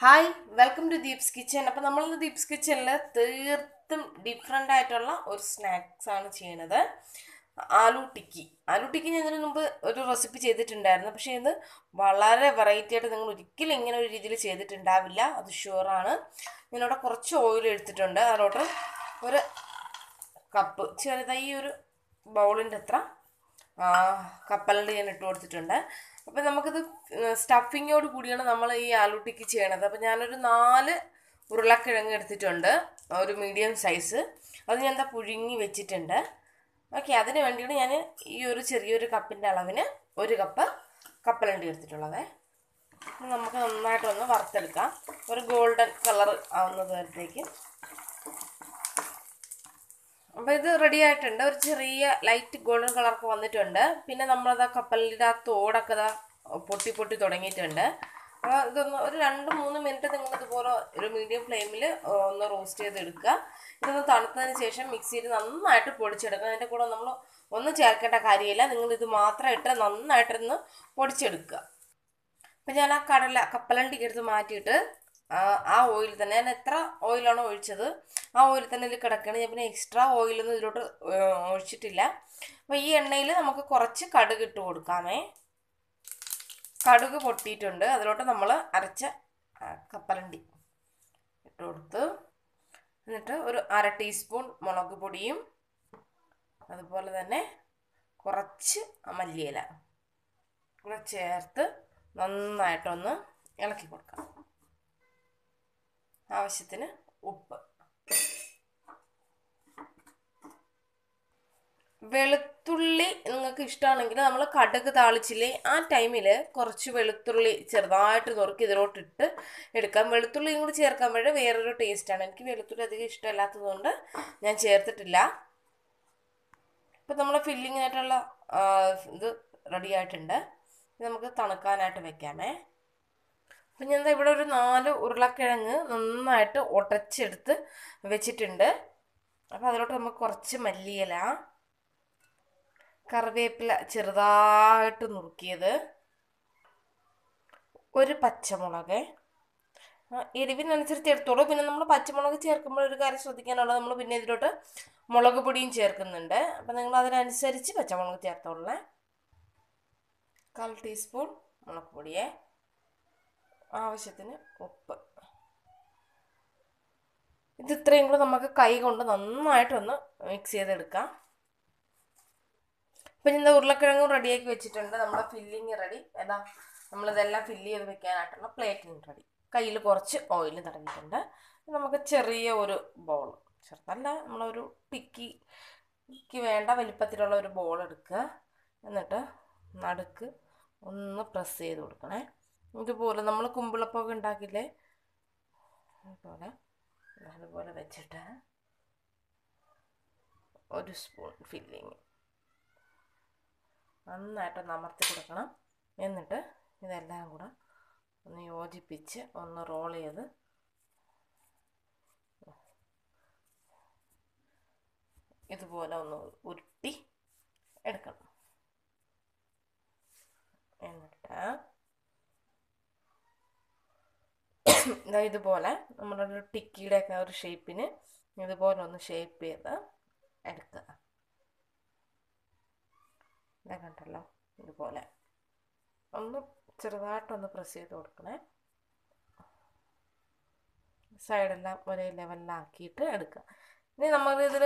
Hi welcome to Deeps kitchen അപ്പം നമ്മൾ ദീപ്സ് കിച്ചനിൽ തീർത്തും ഡിഫറെന്റ് ആയിട്ടുള്ള ഒരു സ്നാക്സ് ആണ് ചെയ്യണത് ആലു ടിക്കി. ആലു ടിക്കി ഞാൻ ഇതിനു മുമ്പ് ഒരു റെസിപ്പി ചെയ്തിട്ടുണ്ടായിരുന്നു. പക്ഷേ ഇത് വളരെ വെറൈറ്റി ആയിട്ട് നിങ്ങൾ ഒരിക്കലും ഇങ്ങനെ ഒരു രീതിയിൽ ചെയ്തിട്ടുണ്ടാവില്ല. അത് ഷുവറാണ് ഞാനിവിടെ കുറച്ച് ഓയിൽ എടുത്തിട്ടുണ്ട്. അതിലോട്ട് ഒരു കപ്പ് ചെറുതായി ഒരു ബൗളിന്റെ അത്ര കപ്പലിന്റെ ഞാൻ ഇട്ട് കൊടുത്തിട്ടുണ്ട്. അപ്പം നമുക്കിത് സ്റ്റഫിങ്ങോട് കൂടിയാണ് നമ്മൾ ഈ ആലൂട്ടിക്ക് ടിക്കി ചെയ്യണത്. അപ്പം ഞാനൊരു നാല് ഉരുളക്കിഴങ്ങ് എടുത്തിട്ടുണ്ട് ഒരു മീഡിയം സൈസ് അത് ഞാൻ എന്താ പുഴുങ്ങി വെച്ചിട്ടുണ്ട്. ഓക്കെ അതിന് വേണ്ടിയിട്ട് ഞാൻ ഈ ഒരു ചെറിയൊരു കപ്പിന്റെ അളവിന് ഒരു കപ്പ് കപ്പലണ്ടി എടുത്തിട്ടുള്ളത്. നമുക്ക് നന്നായിട്ടൊന്ന് വറുത്തെടുക്കാം. ഒരു ഗോൾഡൻ കളർ ആവുന്നത് വരത്തേക്ക്. അപ്പോൾ ഇത് റെഡി ആയിട്ടുണ്ട്. ഒരു ചെറിയ ലൈറ്റ് ഗോൾഡൻ കളറൊക്കെ വന്നിട്ടുണ്ട്. പിന്നെ നമ്മളത് ആ കപ്പലിന്റെ ആ തോടൊക്കെ ഇതാ പൊട്ടി പൊട്ടി തുടങ്ങിയിട്ടുണ്ട്. അപ്പോൾ ഇതൊന്ന് ഒരു രണ്ട് മൂന്ന് മിനിറ്റ് നിങ്ങൾ ഇതുപോലെ ഒരു മീഡിയം ഫ്ലെയിമിൽ ഒന്ന് റോസ്റ്റ് ചെയ്തെടുക്കുക. ഇതൊന്ന് തണുത്തതിന് ശേഷം മിക്സിയിൽ നന്നായിട്ട് പൊടിച്ചെടുക്കുക. അതിന്റെ കൂടെ നമ്മൾ ഒന്നും ചേർക്കേണ്ട കാര്യമില്ല. നിങ്ങൾ ഇത് മാത്രം ഇട്ട് നന്നായിട്ടൊന്ന് പൊടിച്ചെടുക്കുക. അപ്പം ഞാൻ ആ കടല കപ്പലണ്ടി എടുത്ത് മാറ്റിയിട്ട് ആ ഓയിൽ തന്നെ ഞാൻ എത്ര ഓയിലാണോ ഒഴിച്ചത്. ആ ഓയിൽ തന്നെ ഇതിൽ കിടക്കുകയാണ് ഞാൻ പിന്നെ എക്സ്ട്രാ ഓയിലൊന്നും ഇതിലോട്ട് ഒഴിച്ചിട്ടില്ല. അപ്പോൾ ഈ എണ്ണയിൽ നമുക്ക് കുറച്ച് കടുക് ഇട്ട് കൊടുക്കാമേ. കടുക് പൊട്ടിയിട്ടുണ്ട്. അതിലോട്ട് നമ്മൾ അരച്ച കപ്പലണ്ടി ഇട്ട് കൊടുത്ത് എന്നിട്ട് ഒരു അര ടീസ്പൂൺ മുളക് പൊടിയും അതുപോലെ തന്നെ കുറച്ച് മല്ലിയില കൂടെ ചേർത്ത് നന്നായിട്ടൊന്ന് ഇളക്കി കൊടുക്കാം. ആവശ്യത്തിന് ഉപ്പ്. വെളുത്തുള്ളി നിങ്ങൾക്ക് ഇഷ്ടമാണെങ്കിൽ നമ്മൾ കടുക് താളിച്ചില്ലേ ആ ടൈമിൽ കുറച്ച് വെളുത്തുള്ളി ചെറുതായിട്ട് നുറുക്കി ഇതിലോട്ടിട്ട് എടുക്കാം. വെളുത്തുള്ളിയും കൂടി ചേർക്കാൻ വേണ്ടി വേറൊരു ടേസ്റ്റാണ് എനിക്ക് വെളുത്തുള്ളി അധികം ഇഷ്ടമല്ലാത്തതുകൊണ്ട് ഞാൻ ചേർത്തിട്ടില്ല. ഇപ്പം നമ്മൾ ഫില്ലിങ്ങിനായിട്ടുള്ള ഇത് റെഡി ആയിട്ടുണ്ട്. നമുക്ക് തണുക്കാനായിട്ട് വെക്കാമേ. അപ്പം ഞാൻ ഇവിടെ ഒരു നാല് ഉരുളക്കിഴങ്ങ് നന്നായിട്ട് ഉടച്ചെടുത്ത് വെച്ചിട്ടുണ്ട്. അപ്പോൾ അതിലോട്ട് നമുക്ക് കുറച്ച് മല്ലിയില കറിവേപ്പില ചെറുതായിട്ട് നുറുക്കിയത് ഒരു പച്ചമുളക്. എരിവിനനുസരിച്ച് എടുത്തോളൂ. പിന്നെ നമ്മൾ പച്ചമുളക് ചേർക്കുമ്പോൾ ഒരു കാര്യം ശ്രദ്ധിക്കാനുള്ളത് നമ്മൾ പിന്നെ ഇതിലോട്ട് മുളക് പൊടിയും ചേർക്കുന്നുണ്ട്. അപ്പം നിങ്ങൾ അതിനനുസരിച്ച് പച്ചമുളക് ചേർത്തോളേ കാൽ ടീസ്പൂൺ മുളക് പൊടിയേ. ആവശ്യത്തിന് ഉപ്പ്. ഇത് ഇത്രയും കൂടെ നമുക്ക് കൈ കൊണ്ട് നന്നായിട്ടൊന്ന് മിക്സ് ചെയ്തെടുക്കാം. ഇപ്പം ഇന്ന് ഉരുളക്കിഴങ്ങും റെഡിയാക്കി വെച്ചിട്ടുണ്ട്. നമ്മുടെ ഫില്ലിങ് റെഡി ഏതാ നമ്മളിതെല്ലാം ഫില്ല് ചെയ്ത് വെക്കാനായിട്ടുള്ള പ്ലേറ്റിന് റെഡി കയ്യിൽ കുറച്ച് ഓയിൽ തടഞ്ഞിട്ടുണ്ട് നമുക്ക് ചെറിയ ഒരു ബോൾ ചെറുതല്ല നമ്മളൊരു ടിക്കിക്ക് വേണ്ട വലിപ്പത്തിലുള്ള ഒരു ബോൾ എടുക്കുക. എന്നിട്ട് നടുക്ക് ഒന്ന് പ്രസ് ചെയ്ത് കൊടുക്കണേ. ഇതുപോലെ നമ്മൾ കുമ്പിളപ്പൊക്കെ ഉണ്ടാക്കില്ലേ? അതുപോലെ അതുപോലെ വെച്ചിട്ട് ഒരു സ്പൂൺ ഫില്ലിങ് നന്നായിട്ട് അമർത്തി കൊടുക്കണം. എന്നിട്ട് ഇതെല്ലാം കൂടെ ഒന്ന് യോജിപ്പിച്ച് ഒന്ന് റോൾ ചെയ്ത് ഇതുപോലെ ഒന്ന് ഉരുട്ടി എടുക്കണം എന്നിട്ട് ഇതുപോലെ നമ്മളൊരു ടിക്കിയുടെ ഒക്കെ ഒരു ഷേപ്പിന് ഇതുപോലെ ഒന്ന് ഷേപ്പ് ചെയ്ത് എടുക്കുക. ഇതാ കണ്ടല്ലോ ഇതുപോലെ. ഒന്ന് ചെറുതായിട്ടൊന്ന് പ്രസ് ചെയ്ത് കൊടുക്കണേ. സൈഡെല്ലാം ഒരേ ലെവലിലാക്കിയിട്ട് എടുക്കുക. ഇനി നമ്മളിതിൽ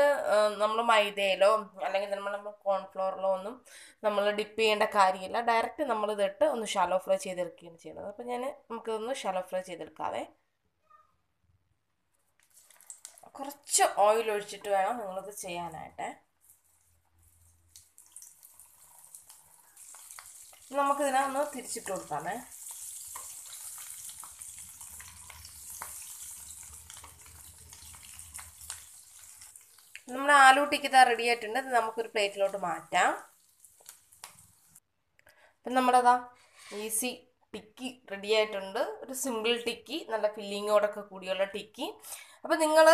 നമ്മൾ മൈദയിലോ അല്ലെങ്കിൽ നമ്മൾ കോൺഫ്ലോറിലോ ഒന്നും നമ്മൾ ഡിപ്പ് ചെയ്യേണ്ട കാര്യമില്ല. ഡയറക്റ്റ് നമ്മളിതിട്ട് ഒന്ന് ഷാലോ ഫ്രൈ ചെയ്തെടുക്കുകയാണ് ചെയ്യുന്നത്. അപ്പോൾ ഞാൻ നമുക്കിതൊന്ന് ഷാലോ ഫ്രൈ ചെയ്തെടുക്കാവേ. കുറച്ച് ഓയിൽ ഒഴിച്ചിട്ട് വേണം നിങ്ങളിത് ചെയ്യാനായിട്ട്. നമുക്കിതിനെ ഒന്ന് തിരിച്ചിട്ട് കൊടുക്കാമേ. നമ്മുടെ ആലു ഇതാ റെഡി ആയിട്ടുണ്ട്. നമുക്കൊരു പ്ലേറ്റിലോട്ട് മാറ്റാം. അപ്പം നമ്മുടെതാ ഈസി ടിക്കി റെഡി ആയിട്ടുണ്ട്. ഒരു സിമ്പിൾ ടിക്കി നല്ല ഫില്ലിങ്ങോടൊക്കെ കൂടിയുള്ള ടിക്കി. അപ്പോൾ നിങ്ങൾ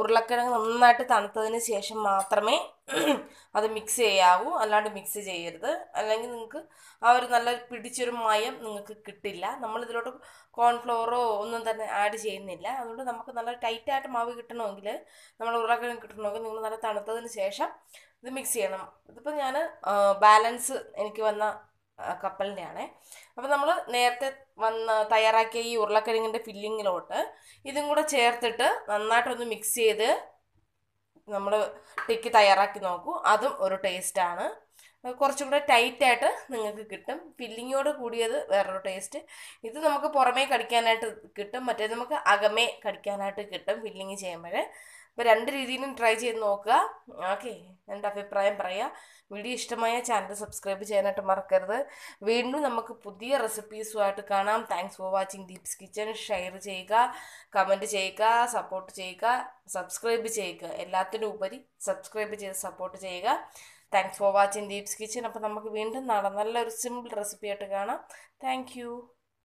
ഉരുളക്കിഴങ്ങ് നന്നായിട്ട് തണുത്തതിന് ശേഷം മാത്രമേ അത് മിക്സ് ചെയ്യാവൂ. അല്ലാണ്ട് മിക്സ് ചെയ്യരുത്. അല്ലെങ്കിൽ നിങ്ങൾക്ക് ആ ഒരു നല്ല പിടിച്ചൊരു മയം നിങ്ങൾക്ക് കിട്ടില്ല. നമ്മളിതിലോട്ട് കോൺഫ്ലോറോ ഒന്നും തന്നെ ആഡ് ചെയ്യുന്നില്ല. അതുകൊണ്ട് നമുക്ക് നല്ല ടൈറ്റായിട്ട് മാവ് കിട്ടണമെങ്കിൽ നമ്മൾ ഉരുളക്കിഴങ്ങ് കിട്ടണമെങ്കിൽ നിങ്ങൾ നല്ല തണുത്തതിന് ശേഷം ഇത് മിക്സ് ചെയ്യണം. ഇതിപ്പോൾ ഞാൻ ബാലൻസ് എനിക്ക് വന്ന ആ, കപ്പലിന്റെ അപ്പോൾ നമ്മൾ നേരത്തെ വന്ന് തയ്യാറാക്കിയ ഈ ഉരുളക്കിഴങ്ങിന്റെ ഫില്ലിങ്ങിലോട്ട് ഇതും കൂടെ ചേർത്തിട്ട് നന്നായിട്ടൊന്ന് മിക്സ് ചെയ്ത് നമ്മൾ ടിക്ക് തയ്യാറാക്കി നോക്കൂ. അതും ഒരു ടേസ്റ്റാണ് കുറച്ചും കൂടെ ടൈറ്റായിട്ട് നിങ്ങൾക്ക് കിട്ടും. ഫില്ലിങ്ങോട് കൂടിയത് വേറൊരു ടേസ്റ്റ് ഇത് നമുക്ക് പുറമേ കടിക്കാനായിട്ട് കിട്ടും. മറ്റേത് നമുക്ക് അകമേ കടിക്കാനായിട്ട് കിട്ടും ഫില്ലിങ് ചെയ്യുമ്പോൾ അപ്പോൾ രണ്ട് രീതിയിലും ട്രൈ ചെയ്ത് നോക്കുക. ഓക്കെ എന്റെ അഭിപ്രായം പറയുക വീഡിയോ ഇഷ്ടമായ ചാനൽ സബ്സ്ക്രൈബ് ചെയ്യാനായിട്ട് മറക്കരുത്. വീണ്ടും നമുക്ക് പുതിയ റെസിപ്പീസുമായിട്ട് കാണാം. Thanks for watching Deeps kitchen share ചെയ്യുക കമന്റ് ചെയ്യുക സപ്പോർട്ട് ചെയ്യുക സബ്സ്ക്രൈബ് ചെയ്യുക. എല്ലാത്തിനും ഉപരി സബ്സ്ക്രൈബ് ചെയ്ത് സപ്പോർട്ട് ചെയ്യുക. Thanks for watching Deeps kitchen അപ്പോൾ നമുക്ക് വീണ്ടും നാളെ നല്ലൊരു സിമ്പിൾ റെസിപ്പി ആയിട്ട് കാണാം. താങ്ക്